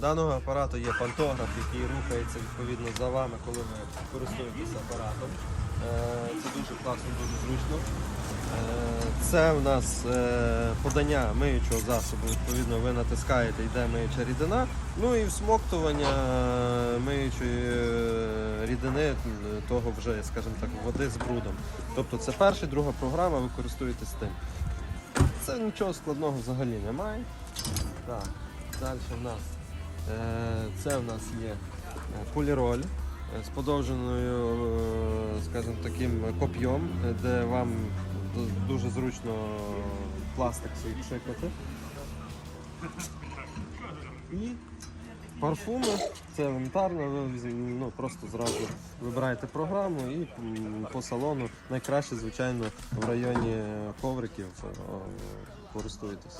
даного апарату є пантограф, який рухається відповідно за вами, коли ви користуєтесь апаратом. Е, Це дуже класно, дуже зручно. Е, Це в нас е, подання миючого засобу. Відповідно, ви натискаєте, йде миюча рідина. Ну і всмоктування миючої рідини, того вже, скажімо так, води з брудом. Тобто це перша, друга програма, ви користуєтесь тим. Це нічого складного взагалі немає. Так, далі в нас це в нас є е, поліроль е, з подовженою, е, скажімо таким коп'єм, е, де вам дуже зручно пластик свій пшикати. І парфуми, це елементарно, ви ну, просто зразу вибираєте програму і по салону найкраще, звичайно, в районі ковриків е, користуєтесь.